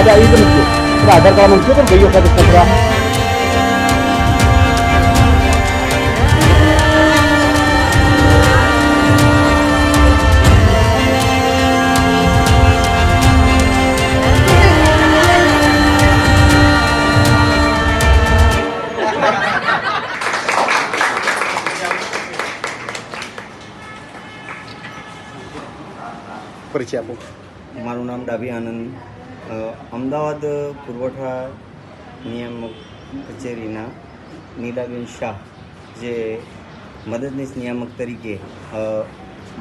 અંગૂઠો મૂક્યો ને દાદા એ રીતે મૂક્યો એટલે આધાર કાર્ડમાં મૂક્યો પણ ભાઈઓ સાથે છોકરા પરિચય અમદાવાદ પુરવઠા નિયામક કચેરીના નીલાબેન શાહ જે મદદનીશ નિયામક તરીકે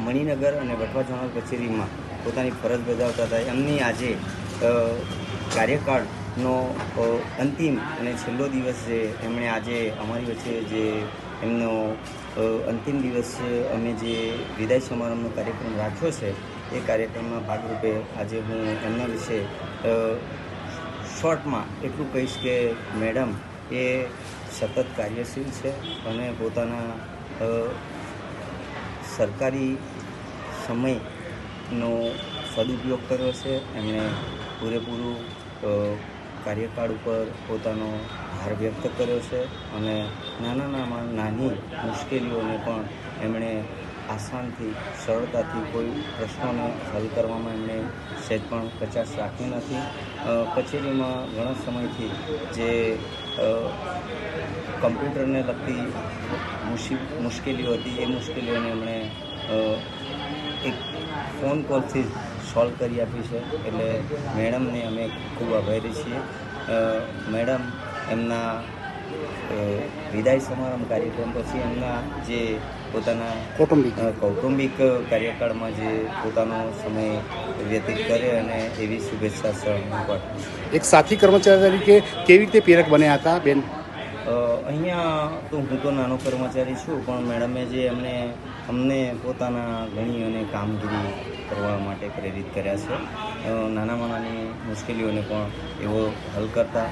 મણિનગર અને વટવા ઝોનલ કચેરીમાં પોતાની ફરજ બજાવતા હતા. એમની આજે કાર્યકાળનો અંતિમ અને છેલ્લો દિવસ છે. એમણે આજે અમારી વચ્ચે જે એમનો અંતિમ દિવસ અમે જે વિદાય સમારંભનો કાર્યક્રમ રાખ્યો છે એ કાર્યક્રમના ભાગરૂપે આજે હું એમના વિશે શોર્ટમાં એટલું કહીશ કે મેડમ એ સતત કાર્યશીલ છે અને પોતાના સરકારી સમયનો સદુપયોગ કર્યો છે. એમણે પૂરેપૂરું કાર્યકાળ ઉપર પોતાનો ભાર વ્યક્ત કર્યો છે અને નાનામાં નાની મુશ્કેલીઓને પણ એમણે આસાનથી, સરળતાથી કોઈ પ્રશ્નોને હલ કરવામાં એમણે સહેજ પણ કચાશ રાખી નથી. કચેરીમાં ઘણા સમયથી જે કમ્પ્યુટરને લગતી મુશ્કેલીઓ હતી, એ મુશ્કેલીઓને એમણે એક ફોન કોલથી સોલ્વ કરી આપી છે. એટલે મેડમને અમે ખૂબ આભારી છીએ. મેડમ એમના વિદાય સમારંભ કાર્યક્રમ પછી એમના જે પોતાના કૌટુંબિક. કૌટુંબિક કાર્યકાળમાં જે પોતાનો સમય વ્યતીત કરે અને એવી શુભેચ્છા સહ એક સાથી કર્મચારી તરીકે કેવી રીતે પ્રેરક બન્યા હતા બેન? અહીંયા તો હું તો નાનો કર્મચારી છું પણ મેડમે જે એમને અમને પોતાના ઘણી અને કામગીરી કરવા માટે પ્રેરિત કર્યા છે. નાનામાં નાની મુશ્કેલીઓને પણ એવો હલ કરતા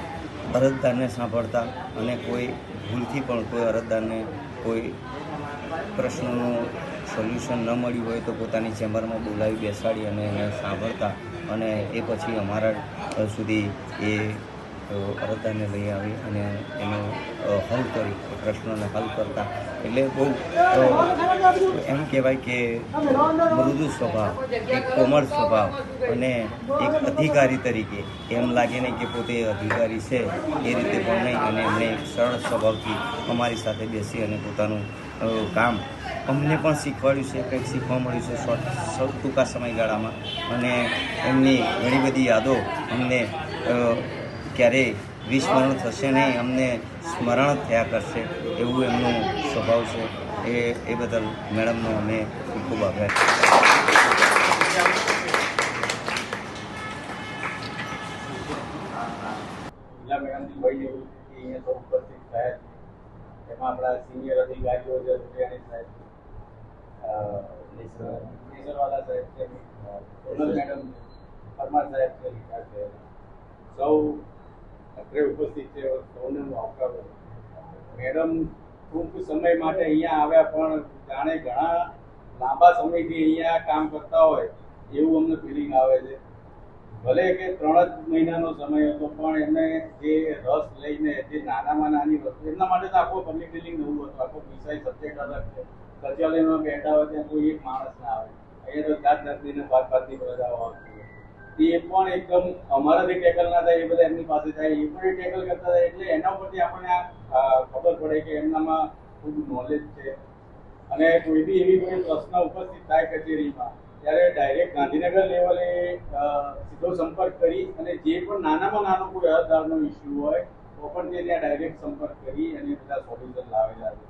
અરજદારને સાંભળતા અને કોઈ ભૂલથી પણ કોઈ અરજદારને કોઈ પ્રશ્નનું સોલ્યુશન ન મળ્યું હોય તો પોતાની ચેમ્બરમાં બોલાવી બેસાડી અને એને સાંભળતા અને એ પછી અમારા સુધી એ અરદાને લઈ આવી અને એનો હલ કરી પ્રશ્નોને હલ કરતા. એટલે બહુ એમ કહેવાય કે મૃદુ સ્વભાવ, એક કોમળ સ્વભાવ અને એક અધિકારી તરીકે એમ લાગે નહીં કે પોતે અધિકારી છે, એ રીતે પણ નહીં. અને એમણે સરળ સ્વભાવથી અમારી સાથે બેસી અને પોતાનું કામ. અમને પણ શીખવાડ્યું છે, કંઈક શીખવા મળ્યું છે, શોર્ટ સૌ ટૂંકા સમયગાળામાં. અને એમની ઘણી બધી યાદો અમને ક્યારેય વિસ્મરણ થશે નહીં, અમને સ્મરણ થયા કરશે, એવું એમનો સ્વભાવ છે. એ એ બદલ મેડમનો અમે ખૂબ ખૂબ આભાર. મેડમ મેડમની વય કે અહીંયા તો ઉપસ્થિત થયા છે આપણા સિનિયર અધિકારીઓ જે રૂપિયાણી સાહેબ નેસરવાલા સાહેબ છે મેડમ, પરમાર સાહેબ છે છે. સૌ અત્રે ઉપસ્થિત છે સૌને હું આવકારો મેડમ ટૂંક સમય માટે અહીંયા આવ્યા, પણ જાણે ઘણા લાંબા સમયથી અહીંયા કામ કરતા હોય, એવું અમને ફિલિંગ આવે છે. ભલે કે ત્રણ જ મહિનાનો સમય હતો, પણ એમને જે રસ લઈને, જે નાનામાં નાની વસ્તુ, એમના માટે તો આખો પબ્લિક ડિલિંગ નવું હતું, આખો વિષય સબ્જેક્ટ અલગ છે. સચિવાલયમાં બેઠા હોય ત્યાં કોઈ એક માણસ ના આવે. અહીંયા તો જાત જાતની ને ભાત ભાતની પ્રજાઓ આવતી એ પણ એકદમ અમારાથી ટેકલ ના થાય, એ બધા એમની પાસે થાય એ પણ ટેકલ કરતા થાય એટલે એના ઉપરથી આપણને આ ખબર પડે કે એમનામાં ખૂબ નોલેજ છે. અને કોઈ બી એવી કોઈ પ્રશ્ન ઉપસ્થિત થાય કચેરીમાં ત્યારે ડાયરેક્ટ ગાંધીનગર લેવલે સીધો સંપર્ક કરી અને જે પણ નાનામાં નાનો કોઈ અરજદારનો ઇસ્યુ હોય, તો પણ તે ત્યાં ડાયરેક્ટ સંપર્ક કરી અને બધા સોલ્યુશન લાવેલા છે.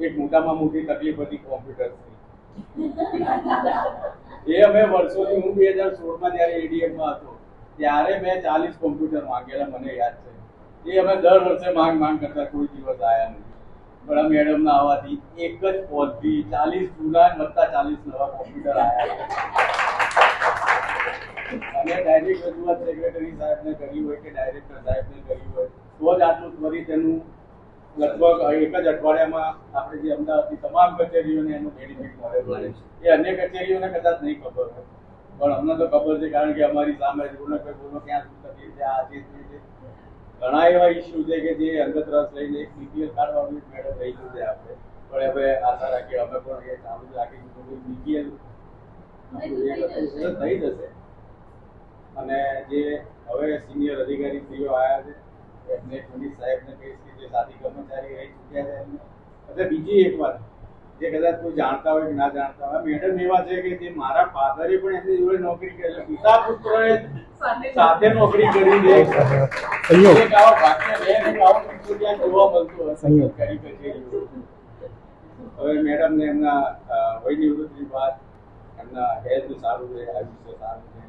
એક મોટામાં મોટી તકલીફ હતી કોમ્પ્યુટર્સની એ અમે વર્ષોથી, હું બે હજાર સોળમાં જ્યારે એડીએમમાં હતો, ત્યારે મેં ચાલીસ કોમ્પ્યુટર માંગેલા, મને યાદ છે. એ અમે દર વર્ષે માંગ માંગ કરતા કોઈ દિવસ આવ્યા નથી પણ મેડમ મેડમના આવવાથી એક જ પોલથી ચાલીસ જૂના વત્તા ચાલીસ નવા કોમ્પ્યુટર આવ્યા અને ડાયરેક્ટ રજૂઆત સેક્રેટરી સાહેબને કરી હોય કે ડાયરેક્ટર સાહેબને કરી હોય તો જ આટલું ત્વરિત એનું લગભગ એક જ અઠવાડિયામાં આપણે જે અમદાવાદની તમામ કચેરીઓને એનું બેનિફિટ મળે છે. એ અન્ય કચેરીઓને કદાચ નહીં ખબર હોય. પણ અમને તો ખબર છે કારણ કે અમારી સામે કે બોલો ક્યાં સુધી તકલીફ છે? આ છે. ઘણા એવા ઇસ્યુ છે કે જે અંગત રસ લઈને એક બીપીએલ કાર્ડ વાળું મેડમ રહી ગયું છે આપણે. પણ હવે આશા રાખીએ અમે પણ એ ચાલુ જ રાખીશું બીપીએલ થઈ જશે. અને જે હવે સિનિયર અધિકારી શ્રીઓ આવ્યા છે એમને પુનિત સાહેબને કહીશ કે જે સાથી કર્મચારી રહી ચૂક્યા છે એમને. એટલે બીજી એક વાત. જે કદાચ કોઈ જાણતા હોય કે ના જાણતા હોય. મેડમ એવા છે કે જે મારા ફાધરે પણ એમની જોડે નોકરી કરી એટલે પિતા પુત્રએ સાથે નોકરી કરી દે સંયોગ. એક આવો ભાગ્ય બે ને આવો કિસ્સો જોવા મળતું હોય સંયોગ. કરી કચેરીઓ. હવે મેડમ ને એમના વય નિવૃત્તિ બાદ એમના હેલ્થ સારું રહે આયુષ્ય સારું રહે.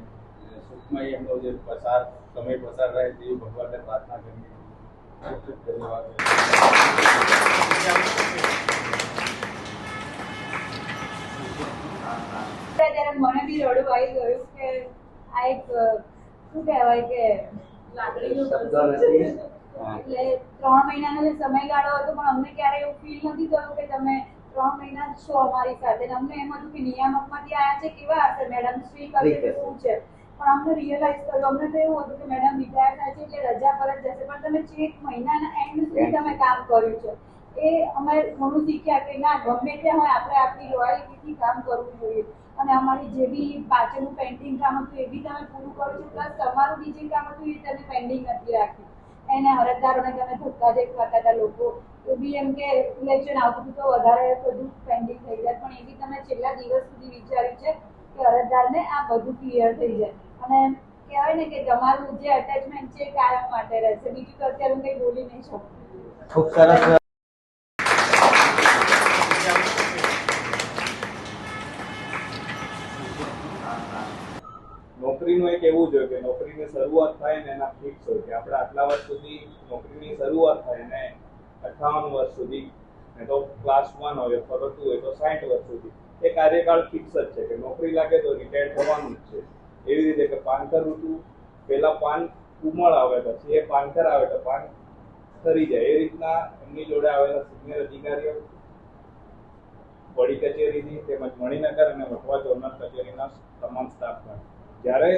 સુખમય એમનો જે પસાર સમય પસાર રહે તેવી ભગવાનને પ્રાર્થના કરીએ. ધન્યવાદ. ત્યારે મને બી રડવું આવી ગયું કે આ એક શું કહેવાય કે લાકડીનું શબ્દો નથી. હા. એટલે ત્રણ મહિનાનો જે સમયગાળો હતો પણ અમને ક્યારે એવું ફીલ નથી થયું કે તમે ત્રણ મહિના જ છો અમારી સાથે. અમને એમ હતું કે નિયામકમાંથી આવ્યા છે કેવા હશે? મેડમ શ્રી કરે શું છે? પણ અમને રિયલાઇઝ કર્યું અમને તો એવું હતું કે મેડમ રિટાયર થાય છે એટલે રજા પર જ જશે પણ તમે છેક મહિનાના એન્ડ સુધી. તમે કામ કર્યું છે. એ અમે ઘણું શીખ્યા કે ના, ગમે તે હોય આપણે આપણી લોયાલિટીથી કામ કરવું જોઈએ. અને અમારી જે બી પાછળનું પેન્ટિંગ કામ હતું એ બી તમે પૂરું કરો છો. પ્લસ તમારું બીજું કામ હતું એ તમે પેન્ડિંગ નથી રાખ્યું. એને અરજદારોને તમે ધક્કા જે ખાતા હતા લોકો. એ બી એમ કે ઇલેક્શન આવતું હતું તો વધારે બધું પેન્ડિંગ થઈ જાય. પણ એ બી તમે છેલ્લા દિવસ સુધી વિચાર્યું છે કે અરજદારને આ બધું ક્લિયર થઈ જાય. અને કહેવાય ને કે તમારું જે અટેચમેન્ટ છે કાયમ માટે રહેશે. બીજું તો અત્યારે હું કંઈ બોલી નહીં શકું. ખૂબ સરસ. નોકરીનું એક એવું છે કે નોકરીની શરૂઆત થાય ને એના ફિક્સ હોય કે આપણે આટલા વર્ષ સુધી નોકરીની શરૂઆત થાય ને અઠાવન વર્ષ સુધી ને તો ક્લાસ વન હોય અથવા હોય તો સાઠ વર્ષ સુધી. એ કાર્યકાળ ફિક્સ જ છે કે નોકરી લાગે તો રિટાયર થવાનું જ છે. એવી રીતે કે પાનકર ઋતુ, પહેલાં પાન ઉમળ આવે, પછી એ પાનકર આવે તો પાન ખરી જાય. એ રીતના એમની જોડે આવેલા સિનિયર અધિકારીઓ, વડી કચેરીની તેમજ મણિનગર અને વટવા જોનલ કચેરીના તમામ સ્ટાફ પણ. જ્યારે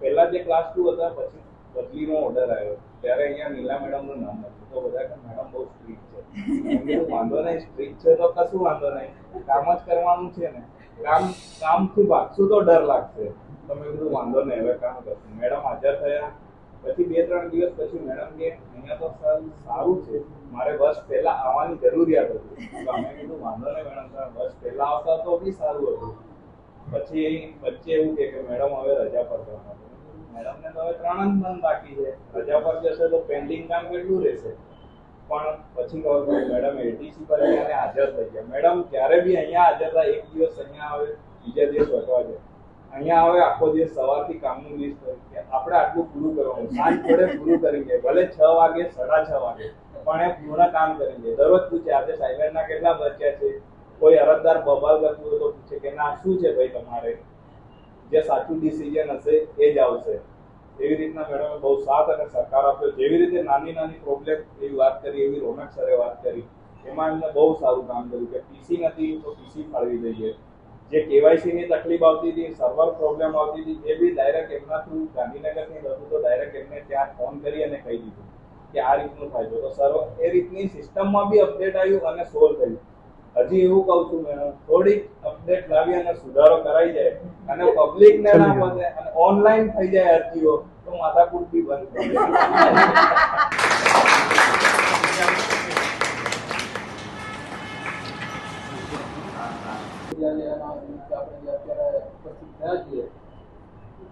પહેલા જે ક્લાસ ટુ હતા, પછી બદલીનો ઓર્ડર આવ્યો. ત્યારે અહીંયા નીલા મેડમનું નામ હતું. તો બધા કે મેડમ બહુ સ્ટ્રીક છે. વાંધો નહીં સ્ટ્રીક છે તો કશું વાંધો નહીં. કામ જ કરવાનું છે ને. કામ, કામથી ભાગશું તો ડર લાગશે. તો મેં કીધું, વાંધો નહીં, હવે કામ કરશું. મેડમ હાજર થયા. પછી બે, ત્રણ દિવસ પછી મેડમ કે, અહીંયા તો સર સારું છે. મારે બસ પહેલા આવવાની જરૂરિયાત હતી. તો અમે કીધું, વાંધો નહીં, મેડમ સર બસ પહેલા આવતા તો બી સારું હતું. પછી વચ્ચે એવું કે મેડમ હવે રજા પર જવાનું. મેડમને તો હવે ત્રણ જ બાકી છે. રજા પર જશે તો પેન્ડિંગ કામ કેટલું રહેશે? પણ પછી ખબર મેડમ એટીસી પર અહીંયા હાજર થઈ ગયા. મેડમ, જ્યારે બી અહીંયા હાજર થાય, એક દિવસ અહીંયા આવે, બીજા દિવસ વટવા જાય. અહીંયા આવે, આખો દિવસ સવારથી કામનું લિસ્ટ હોય. કે આપણે આટલું પૂરું કરવાનું. સાંજ પડે પૂરું કરી દે. ભલે છ વાગે, સાડા છ વાગે. પણ એ પૂર્ણ કામ કરી દે. દરરોજ પૂછે, આજે સાયલેન્ટના કેટલા બચ્યા છે? કોઈ અરજદાર બબાલ કરતું હોય તો પૂછે કે, ના, શું છે ભાઈ તમારે? જે સાચું ડિસિઝન હશે, એ જ આવશે. એવી રીતના મેડમે બહુ સાથ અને સહકાર આપ્યો. જેવી રીતે નાની નાની પ્રોબ્લેમ એવી વાત કરી, એવી રોનક સરે વાત કરી, એમાં એમને બહુ સારું કામ કર્યું કે પીસી નથી તો પીસી ફાળવી દઈએ. જે કેવાયસી ની તકલીફ આવતી હતી સર્વર પ્રોબ્લેમ આવતી હતી, એ બી ડાયરેક્ટ એમના થ્રુ ગાંધીનગરની હતું તો ડાયરેક્ટ એમને ત્યાં ફોન કરી અને કહી દીધું કે આ રીતનું થાય છે તો સર્વ એ રીતની સિસ્ટમમાં બી અપડેટ આવ્યું અને સોલ્વ થયું હજી એવું કહું છું મેડમ થોડીક અપડેટ લાવી અને સુધારો કરાઈ જાય અને પબ્લિક ને ના પતે અને ઓનલાઈન થઈ જાય અરજીઓ તો માથાકૂટ બી બંધ થઈ જાય. આપણે જે અત્યારે ઉપસ્થિત થયા છીએ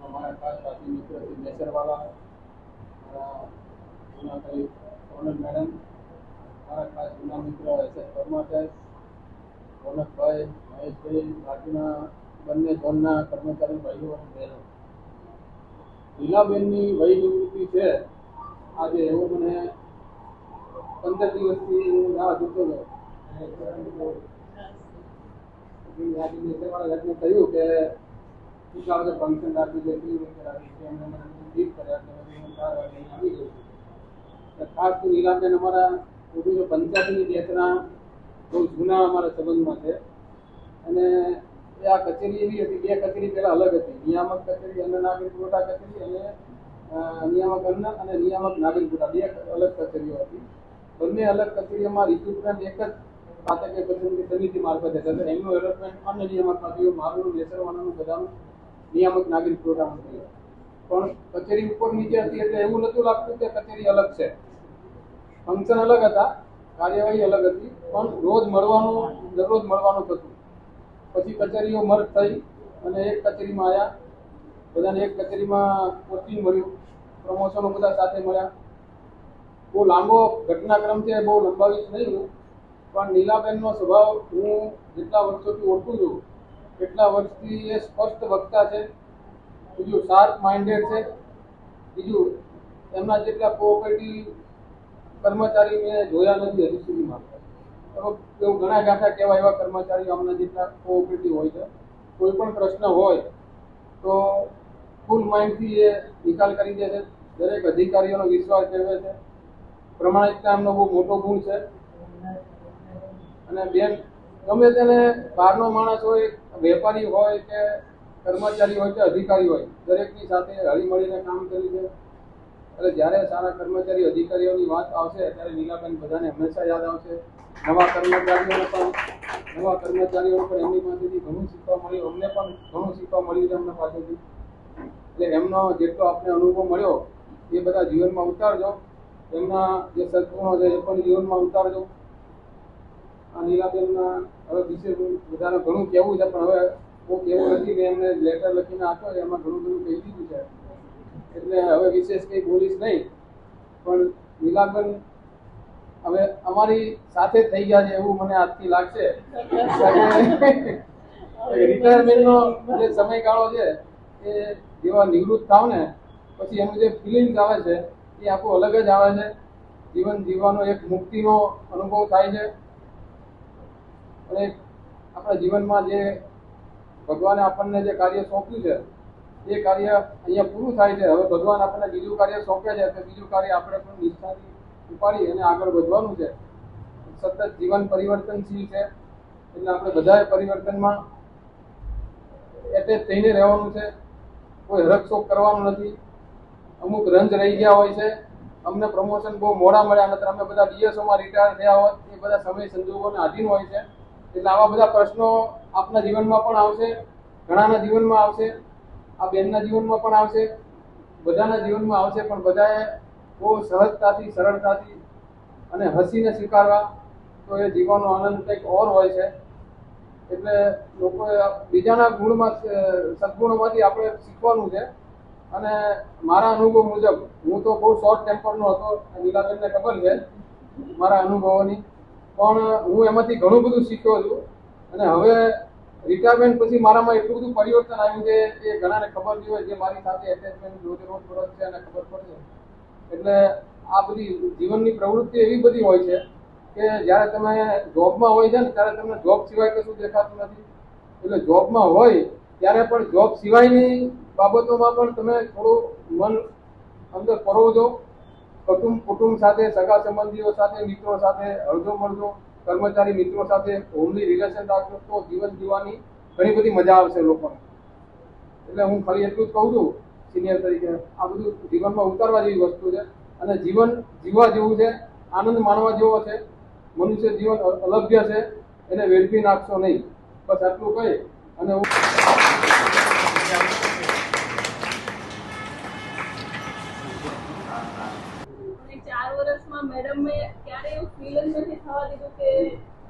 અમારા ખાસ સાથી મિત્ર શ્રી મારા જૂના કઈ સોનલ મેડમ મારા ખાસ જૂના મિત્ર એસ એસ પરમાર સાહેબ રોનકભાઈ મહેશભાઈ, બાકીના બંને ઝોનના કર્મચારી ભાઈઓ અને બહેનો. લીલાબેનની વય નિવૃત્તિ છે. આજે એવો મને પંદર દિવસથી હું રાહ જોતો હતો કહ્યું કે આવે ગયો ખાસ તો નીલાબેન અમારા ઓગણીસો પંચ્યાસીની ડેટના બહુ જૂના અમારા સંબંધમાં છે. અને એ આ કચેરી એવી હતી, બે કચેરી પહેલાં અલગ હતી. નિયામક કચેરી અન્ન નાગરિક પુરવઠા કચેરી અને નિયામક અન્ન અને નિયામક નાગરિક પુરવઠા બે અલગ કચેરીઓ હતી. બંને અલગ કચેરીઓમાં રિક્રુટમેન્ટ એક જ પાતકે પસંદગી સમિતિ મારફતે થશે. એમનું એલોટમેન્ટ અન્ય નિયામક થયું મારું બેસરવાનાનું બધાનું નિયામક નાગરિક પુરવઠામાં થયું. પણ કચેરી ઉપર નીચે હતી એટલે એવું નહોતું લાગતું કે કચેરી અલગ છે. ફંક્શન અલગ હતા. કાર્યવાહી અલગ હતી, પણ રોજ મળવાનું, દરરોજ મળવાનું થતું. પછી કચેરીઓ મર્જ થઈ અને એક કચેરીમાં આવ્યા બધાને એક કચેરીમાં પોસ્ટિંગ મળ્યું. પ્રમોશનો બધા સાથે મળ્યા. બહુ લાંબો ઘટનાક્રમ છે, બહુ લંબાવીશ નહીં પણ નીલાબેનનો સ્વભાવ હું જેટલા વર્ષોથી ઓળખું છું, એટલા વર્ષથી એ સ્પષ્ટ વક્તા છે. બીજું શાર્પ માઇન્ડેડ છે. બીજું એમના જેટલા કોઓપરેટિવ કર્મચારી મેં જોયા નથી હજી સુધીમાં એવું ઘણા ગાંઠા કેવા એવા કર્મચારીઓ અમને જેટલા કોઓપરેટિવ હોય છે. કોઈ પણ પ્રશ્ન હોય, તો ફૂલ માઇન્ડથી એ નિકાલ કરી દે છે. દરેક અધિકારીઓનો વિશ્વાસ મેળવે છે. પ્રમાણિકતા એમનો બહુ મોટો ગુણ છે. અને બેન, ગમે તેને બહારનો માણસ હોય, વેપારી હોય કે કર્મચારી હોય કે અધિકારી હોય, દરેકની સાથે હળી મળીને કામ કરી છે એટલે જ્યારે સારા કર્મચારી અધિકારીઓની વાત આવશે, ત્યારે નીલાબેન બધાને હંમેશા યાદ આવશે. નવા કર્મચારીઓને પણ, નવા કર્મચારીઓને પણ એમની પાસેથી ઘણું શીખવા મળ્યું. અમને પણ ઘણું શીખવા મળ્યું છે એમના પાસેથી. એટલે એમનો જેટલો આપને અનુભવ મળ્યો, એ બધા જીવનમાં ઉતારજો. એમના જે સદગુણો છે એ પણ જીવનમાં ઉતારજો. આ નીલાબેનના હવે વિશે બધાને ઘણું કહેવું છે, પણ હવે બહુ કહેવું નથી મેં એમને લેટર લખીને આપ્યો એમાં ઘણું બધું કહી દીધું છે. એટલે હવે વિશેષ કંઈ બોલીશ નહીં. પણ નીલાબેન હવે અમારી સાથે થઈ ગયા છે એવું મને આજથી લાગશે. રિટાયરમેન્ટનો જે સમયગાળો છે એ જેવા નિવૃત્ત થાવ ને પછી એનું જે ફિલિંગ્સ આવે છે એ આખું અલગ જ આવે છે. જીવન જીવવાનો એક મુક્તિનો અનુભવ થાય છે. અને આપણા જીવનમાં જે ભગવાને આપણને જે કાર્ય સોંપ્યું છે એ કાર્ય અહીંયા પૂરું થાય છે. હવે ભગવાન આપણને બીજું કાર્ય સોંપે છે તો બીજું કાર્ય આપણે પણ નિષ્ઠાથી ઉપાડી અને આગળ વધવાનું છે. સતત જીવન પરિવર્તનશીલ છે. એટલે આપણે બધાએ પરિવર્તનમાં એટેચ થઈને રહેવાનું છે. કોઈ હરકશોક કરવાનો નથી. અમુક રંજ રહી ગયા હોય છે. અમને પ્રમોશન બહુ મોડા મળ્યા નતર અમે બધા ડીએસઓમાં રિટાયર થયા હોત. એ બધા સમય સંજોગોને આધીન હોય છે. એટલે આવા બધા પ્રશ્નો આપના જીવનમાં પણ આવશે, ઘણાના જીવનમાં આવશે. આ બેનના જીવનમાં પણ આવશે, બધાના જીવનમાં આવશે, પણ બધાએ બહુ સહજતાથી, સરળતાથી અને હસીને સ્વીકારવા, તો એ જીવનનો આનંદ કંઈક ઓર હોય છે. એટલે લોકોએ બીજાના ગુણમાં સદગુણોમાંથી આપણે શીખવાનું છે. અને મારા અનુભવ મુજબ, હું તો બહુ શોર્ટ ટેમ્પરનો હતો નીલાબેનને ખબર છે, મારા અનુભવોની. પણ હું એમાંથી ઘણું બધું શીખ્યો છું. અને હવે રિટાયરમેન્ટ પછી મારામાં એટલું બધું પરિવર્તન આવ્યું છે એ ઘણાને ખબર નહીં હોય જે મારી સાથે એટેચમેન્ટ રોજ રોજ ફરજ છે અને ખબર પડશે. એટલે આ બધી જીવનની પ્રવૃત્તિ એવી બધી હોય છે કે જ્યારે તમે જોબમાં હોય છે ને ત્યારે તમને જોબ સિવાય કશું દેખાતું નથી. એટલે જોબમાં હોય ત્યારે પણ જોબ સિવાયની બાબતોમાં પણ તમે થોડું મન અંદર પરોવજો કુટુંબ કુટુંબ સાથે, સગા સંબંધીઓ સાથે, મિત્રો સાથે હળજો મળજો. કર્મચારી મિત્રો સાથે હોમલી રિલેશન રાખજો તો જીવન જીવવાની ઘણી બધી મજા આવશે લોકોને. એટલે હું ખાલી એટલું જ કહું છું સિનિયર તરીકે, આ બધું જીવનમાં ઉતારવા જેવી વસ્તુ છે અને જીવન જીવવા જેવું છે, આનંદ માણવા જેવો છે, મનુષ્ય જીવન અલભ્ય છે, એને વેડફી નાખશો નહીં. બસ આટલું કહી અને હું વર્ષમાં મે ક્યારે એવું ફીલ જ નથી થવા દીધું કે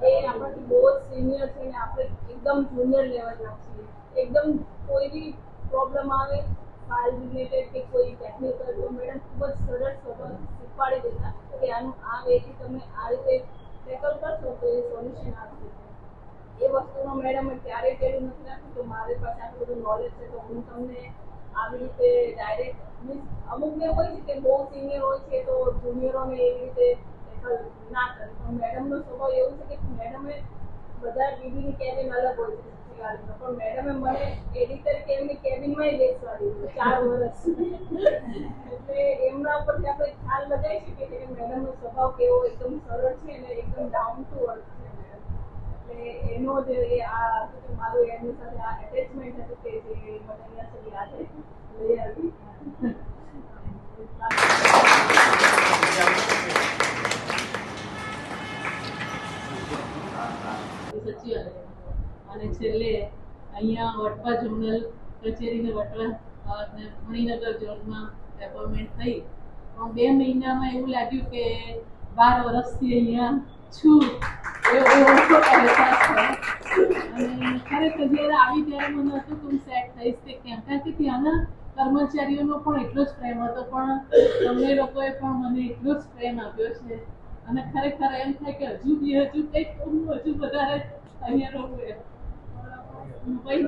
એ આપણાથી બહુ જ સિનિયર છે ને આપણે એકદમ જુનિયર લેવલના છીએ. એકદમ કોઈ બી પ્રોબ્લેમ આવે ફાઇલ રિલેટેડ કે કોઈ ટેકનિકલ તો મેડમ ખૂબ જ સરળ સરળ શીખવાડી દેતા કે આનું આ વેથી તમે આ રીતે ટેકલ કરશો તો એ સોલ્યુશન આવશે. એ વસ્તુનો મેડમ ક્યારેય કર્યું નથી રાખ્યું તો મારી પાસે આટલું બધું નોલેજ છે તો હું તમને આવી રીતે ડાયરેક્ટ અમુકને હોય છે કે બહુ સિનિયર હોય છે તો જુનિયરોને એવી રીતે ના કરે. પણ મેડમનો સ્વભાવ એવું છે કે મેડમે બધા ડીબીની કેબિન અલગ હોય છે પણ મેડમે મને એડિટર કેબિન કેબિનમાં બેસવા દીધું ચાર વર્ષ. એટલે એમના ઉપરથી આપણે ખ્યાલ લગાવી શકીએ કે કે મેડમનો સ્વભાવ કેવો, એકદમ સરળ છે અને એકદમ ડાઉન ટુ અર્થ છે. મેડમ એનો જે આ મારું એમની સાથે આ એટેચમેન્ટ હતું કે જે મને અહીંયા સુધી આજે લઈ આવી. અને છેલ્લે અહીંયા વટવા ઝોનલ કચેરીને વટવા મણિનગર ઝોનમાં એપોઇન્ટમેન્ટ થઈ. પણ બે મહિનામાં એવું લાગ્યું કે બાર વર્ષથી અહીંયા છું. ખરેખર જ્યારે આવી ત્યારે મને હતું કે હું સેટ થઈશ કે ક્યાં કારણ કે ત્યાંના કર્મચારીઓનો પણ એટલો જ પ્રેમ હતો પણ તમને લોકોએ પણ મને એટલો જ પ્રેમ આપ્યો છે અને ખરેખર એમ થાય કે હજુ બી હજુ કંઈક હું હજુ વધારે અહીંયા રહું એમ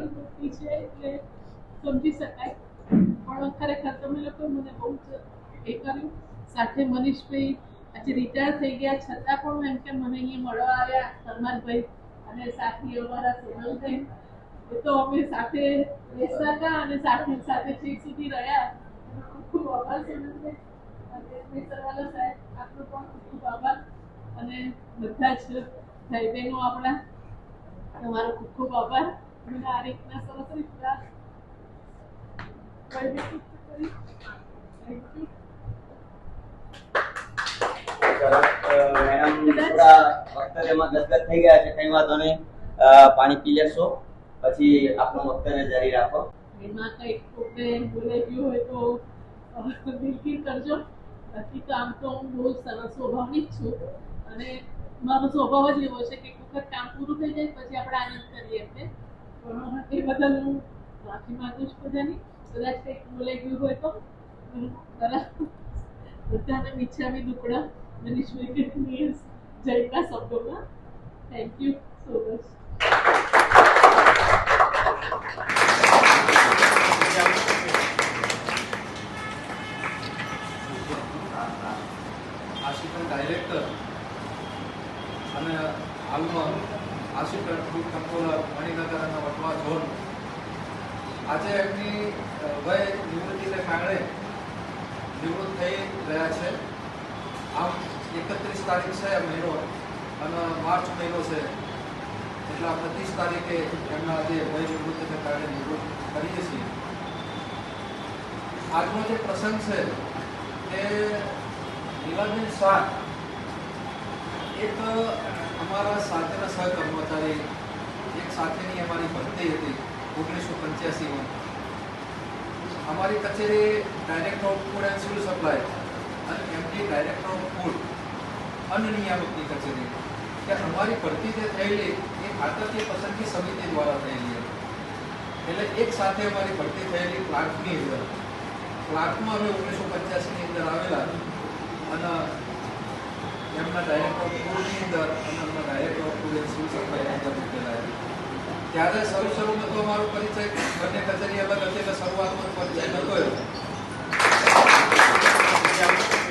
વૃત્તિ છે એટલે સમજી શકાય પણ ખરેખર તમે લોકો મને બહુ જ એ કર્યું. સાથે મનીષભાઈ આજે રિટાયર થઈ ગયા. છતાં પણ એમ કે મને અહીંયા મળવા આવ્યા સલમાનભાઈ અને સાથી અમારા સોનલભાઈ. એ તો અમે સાથે બેસતા હતા અને સાથે સાથે છેક સુધી રહ્યા. ખૂબ આભાર સોનલભાઈ. સરવાલા સાહેબ, આપનો પણ ખૂબ આભાર. અને બધા જ ભાઈ બહેનો આપણા, તમારો ખૂબ ખૂબ આભાર. મને આ રીતના સરસ રીતના થેન્ક યુ પાણી પી લેશો પછી આપનું વક્તવ્ય જારી રાખો મારો સ્વભાવ જ એવો છે કે વખત કામ પૂરું થઈ જાય પછી આપણે આનંદ કરીએ એટલે એ હું માફી માંગુ છું બધાની કદાચ કંઈક ગયું હોય તો બરાબર બધાને મિચ્છામી દુકડા. મનીષભાઈ કે જયના શબ્દોમાં thank you so much assistant director અને હાલમાં કંટ્રોલર મણિનગર અને વટવા ઝોન આજે એમની વય નિવૃત્તિને કારણે નિવૃત્ત થઈ રહ્યા છે. આમ એકત્રીસ તારીખ છે મહિનો અને માર્ચ મહિનો છે. એટલે આપણે ત્રીસ તારીખે એમના જે વય નિવૃત્તિને કારણે નિવૃત્ત કરીએ છીએ. આજનો જે પ્રસંગ છે તે નીલાબેન શાહ એક અમારા સાથેના સહકર્મચારી, એક સાથેની અમારી ભરતી હતી ઓગણીસો પંચ્યાસીમાં. અમારી કચેરી director of food and civil supply અને એમડી ડાયરેક્ટર ઓફ ફૂડ અન્નનિયામકની કચેરી. કે અમારી ભરતી જે થયેલી, એ ખાતકીય પસંદગી સમિતિ દ્વારા થયેલી હતી. એટલે એક સાથે અમારી ભરતી થયેલી ક્લાર્કની અંદર. ક્લાર્કમાં અમે ઓગણીસો પંચ્યાસીની અંદર આવેલા. અને એમના ડાયરેક્ટર ઓફ ફૂડની અંદર અને એમના director of food and civil સપ્લાયની અંદર મૂકેલા હતા ત્યારે શરૂ શરૂમાં તો અમારો પરિચય બંને કચેરી અલગ હતી એટલે શરૂઆતમાં પરિચય નહોતો Thank you.